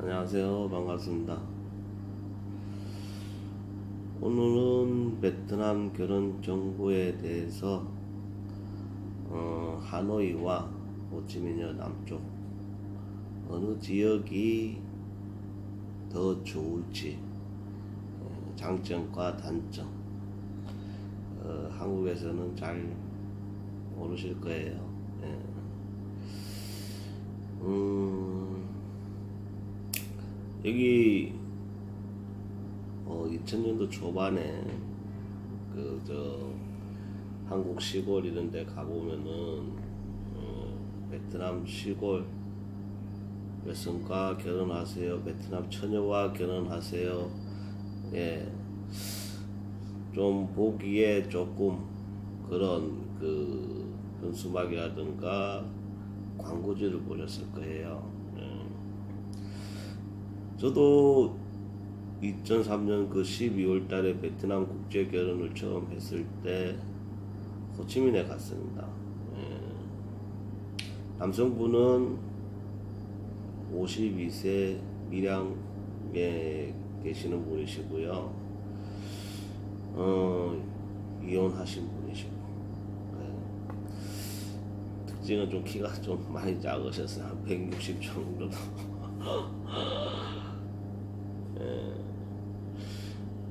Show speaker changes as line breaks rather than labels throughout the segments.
안녕하세요. 반갑습니다. 오늘은 베트남 결혼 정보에 대해서 어, 하노이와 호치민여 남쪽 어느 지역이 더 좋을지 어, 장점과 단점 어, 한국에서는 잘 모르실 거예요. 예. 음, 여기 어 2000년도 초반에 그 저 한국 시골 이런 데 가보면은 어, 베트남 시골 여성과 결혼하세요. 베트남 처녀와 결혼하세요. 예. 좀 보기에 조금 그런 그 현수막이라든가 광고지를 보셨을 거예요. 예. 저도 2003년 그 12월 달에 베트남 국제 결혼을 처음 했을 때 호치민에 갔습니다. 예. 남성분은 52세 밀양에 계시는 분이시고요. 어, 이혼하신 분이시고. 예. 특징은 좀 키가 좀 많이 작으셨어요. 한 160 정도. 예.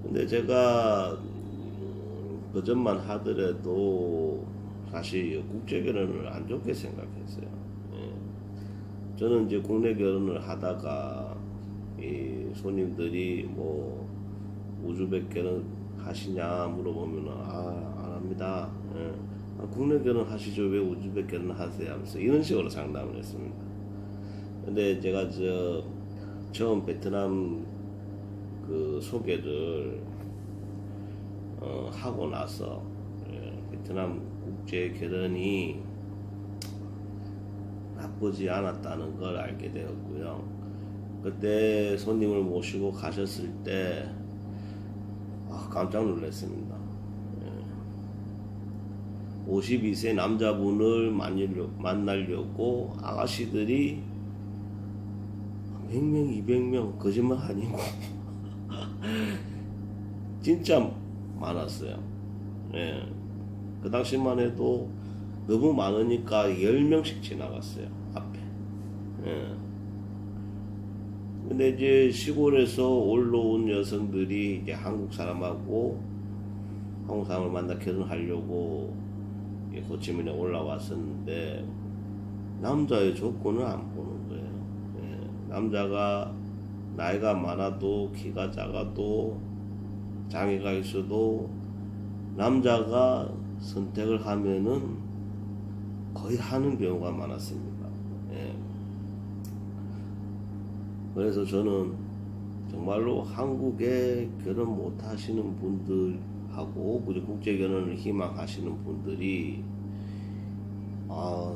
근데 제가 음, 그전만 하더라도 사실 국제 결혼을 안 좋게 생각했어요. 예. 저는 이제 국내 결혼을 하다가 이 손님들이 뭐 우즈벡 결혼 하시냐 물어보면은 아안 합니다. 예. 아, 국내 결혼 하시죠 왜 우즈벡 결혼 하세요 하면서 이런 식으로 상담을 했습니다. 근데 제가 저 처음 베트남 그 소개를 어, 하고 나서 예, 베트남 국제 결혼이 나쁘지 않았다는 걸 알게 되었고요. 그때 손님을 모시고 가셨을 때 아, 깜짝 놀랐습니다. 예. 52세 남자분을 만나려, 만나려고 아가씨들이 100명, 200명 거짓말 아니고 진짜 많았어요. 예. 그 당시만 해도 너무 많으니까 10명씩 지나갔어요. 앞에. 예. 근데 이제 시골에서 올라온 여성들이 이제 한국 사람하고 한국 사람을 만나 결혼하려고 이 호치민에 올라왔었는데 남자의 조건을 안 보는 거예요. 예. 남자가 나이가 많아도 키가 작아도 장애가 있어도 남자가 선택을 하면은 거의 하는 경우가 많았습니다. 예. 그래서 저는 정말로 한국에 결혼 못 하시는 분들하고 국제 결혼을 희망하시는 분들이 아,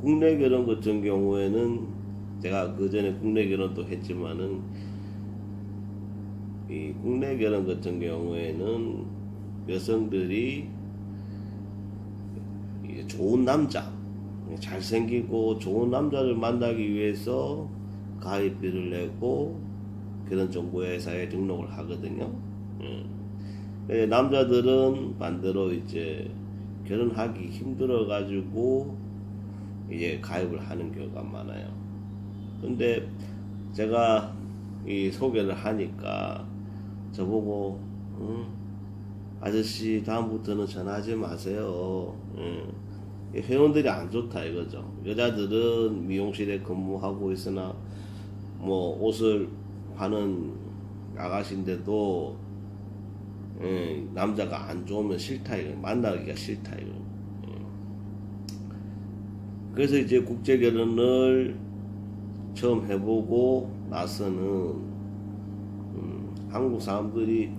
국내 결혼 같은 경우에는 제가 그 전에 국내 결혼도 했지만은 이 국내 결혼 같은 경우에는 여성들이 이 좋은 남자, 잘생기고 좋은 남자를 만나기 위해서 가입비를 내고 결혼정보회사에 등록을 하거든요. 음. 근데 남자들은 반대로 이제 결혼하기 힘들어 가지고 이제 가입을 하는 경우가 많아요. 근데 제가 이 소개를 하니까 저보고 응, 아저씨 다음부터는 전화하지 마세요. 응. 이 회원들이 안 좋다 이거죠. 여자들은 미용실에 근무하고 있으나 뭐 옷을 파는 아가씨인데도 응, 남자가 안 좋으면 싫다 이거 만나기가 싫다 이거. 응. 그래서 이제 국제 결혼을 처음 해보고 나서는 음, 한국 사람들이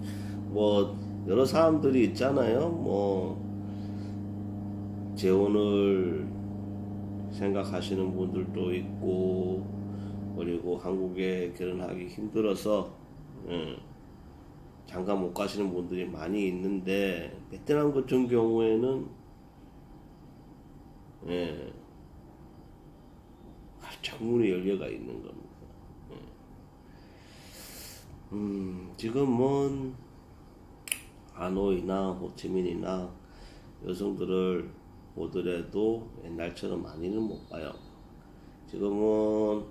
뭐 여러 사람들이 있잖아요. 뭐 재혼을 생각하시는 분들도 있고 그리고 한국에 결혼하기 힘들어서 음, 잠깐 못 가시는 분들이 많이 있는데 베트남 같은 경우에는 예, 활짝 문이 열려가 있는 겁니다. 예. 음, 지금은 하노이나 호치민이나 여성들을 보더라도 옛날처럼 많이는 못 봐요. 지금은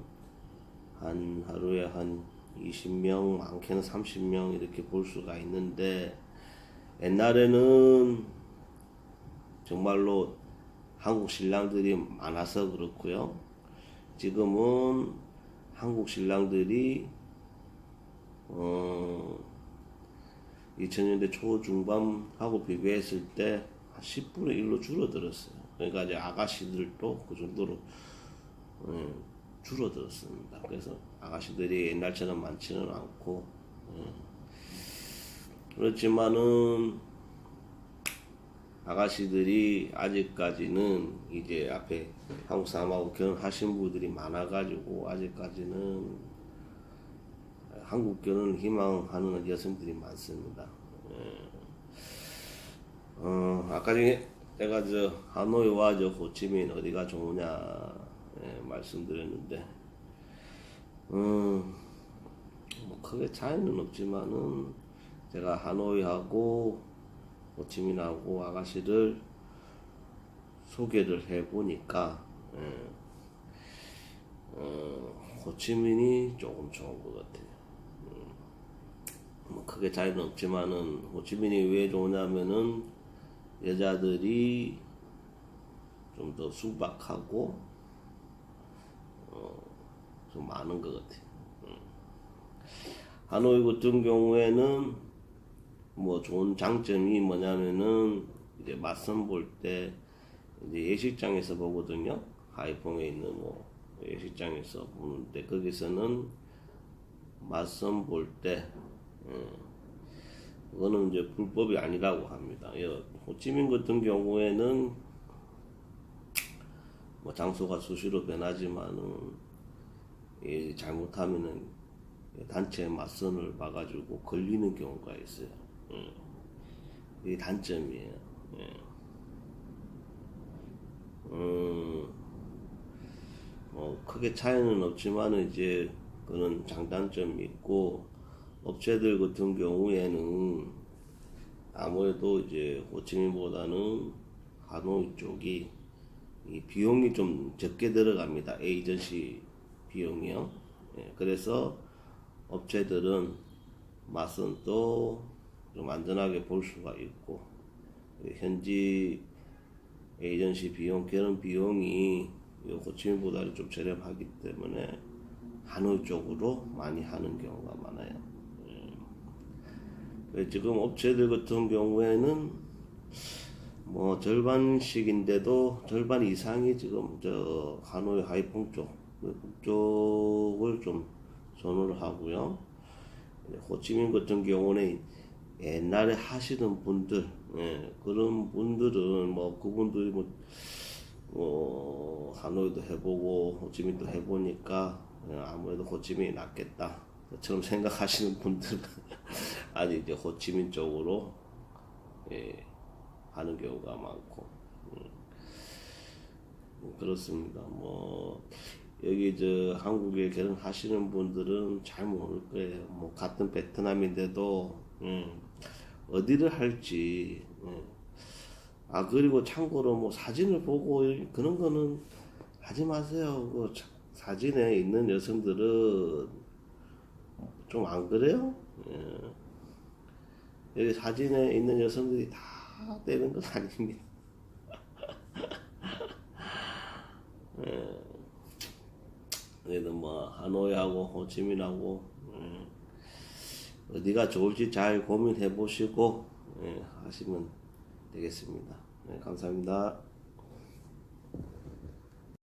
한 하루에 한 20명, 많게는 30명 이렇게 볼 수가 있는데 옛날에는 정말로 한국 신랑들이 많아서 그렇고요. 지금은 한국 신랑들이 어 2000년대 초중반하고 비교했을 때한 10분의 1로 줄어들었어요. 그러니까 이제 아가씨들도 그 정도로 어, 줄어들었습니다. 그래서 아가씨들이 옛날처럼 많지는 않고 어, 그렇지만은 아가씨들이 아직까지는 이제 앞에 한국 사람하고 결혼하신 분들이 많아가지고 아직까지는 한국 결혼을 희망하는 여성들이 많습니다. 예. 어, 아까 전에 내가 저 하노이와 저 호치민 어디가 좋으냐 예, 말씀드렸는데, 음, 뭐 크게 차이는 없지만은 제가 하노이하고 호치민하고 아가씨를 소개를 해보니까 예, 어, 호치민이 조금 좋은 것 같아요. 음, 뭐 크게 차이는 없지만은 호치민이 왜 좋냐면은 여자들이 좀더 순박하고 어, 좀 많은 것 같아요. 음. 하노이 같은 경우에는 뭐 좋은 장점이 뭐냐면은 이제 맞선 볼 때 이제 예식장에서 보거든요. 하이퐁에 있는 뭐 예식장에서 보는데 거기서는 맞선 볼때 그거는 이제 불법이 아니라고 합니다. 예, 호치민 같은 경우에는 뭐 장소가 수시로 변하지만은 예, 잘못하면은 단체 맞선을 봐가지고 걸리는 경우가 있어요. 예. 이게 단점이에요. 예. 음, 뭐 크게 차이는 없지만은 이제 그런 장단점이 있고 업체들 같은 경우에는 아무래도 이제 호치민보다는 하노이 쪽이 이 비용이 좀 적게 들어갑니다. 에이전시 비용이요. 예, 그래서 업체들은 맛은 또 좀 안전하게 볼 수가 있고 예, 현지 에이전시 비용, 결혼 비용이 이 호치민보다는 좀 저렴하기 때문에 하노이 쪽으로 많이 하는 경우가 많아요. 예, 지금 업체들 같은 경우에는 뭐 절반씩인데도 절반 이상이 지금 저 하노이 하이퐁 쪽 북쪽을 좀 선호를 하고요. 호치민 같은 경우는 옛날에 하시던 분들 예, 그런 분들은 뭐 그분들이 뭐, 뭐 하노이도 해보고 호치민도 해보니까 예, 아무래도 호치민이 낫겠다. 처럼 생각하시는 분들은 아니 이제 호치민 쪽으로 예, 하는 경우가 많고 음, 그렇습니다. 뭐 여기 저 한국에 결혼하시는 분들은 잘 모를 거예요. 뭐 같은 베트남인데도 음, 어디를 할지. 음. 아 그리고 참고로 뭐 사진을 보고 그런 거는 하지 마세요. 그 자- 사진에 있는 여성들은 좀 안 그래요? 예. 여기 사진에 있는 여성들이 다 되는 건 아닙니다. 예. 그래도 뭐 하노이하고 호치민하고 음, 어디가 좋을지 잘 고민해 보시고 예, 하시면 되겠습니다. 네, 감사합니다.